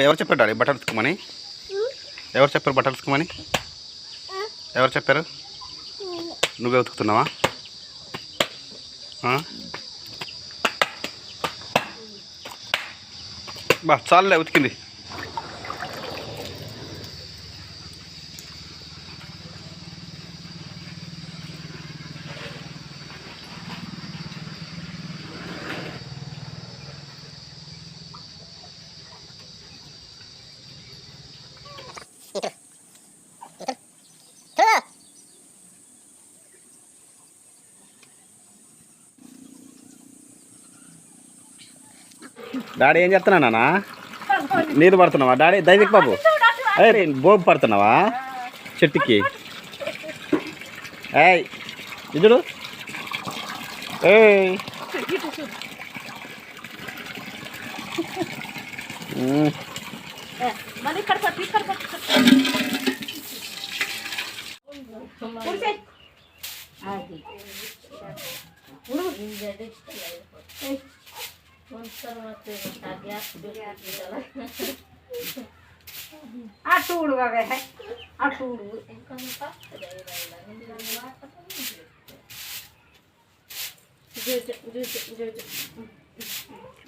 ఎవరు చెప్పారు డాడీ బట్టలు ఉతుకమని ఎవరు చెప్పారు బట్టలు ఉతుకమని ఎవరు చెప్పారు? నువ్వే ఉతుకుతున్నావా? బా చాలులే ఉతికింది. డాడీ ఏం చేస్తున్నా నాన్న? నీరు పడుతున్నావా? డాడీ దైవిక్ బాబు. అరే బోబు పడుతున్నావా? చెట్టుకి. ఏయ్ ఇదుడు ఏయ్. అది అటు ఉడవవే అటు ఉడువు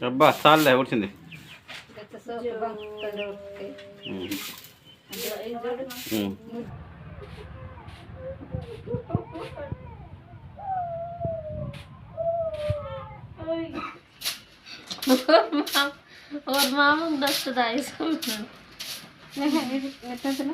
అబ్బా చాలులే వచ్చింది ఉమ్, Ormağımın dostu dayısı. Ne kadar? Ne kadar?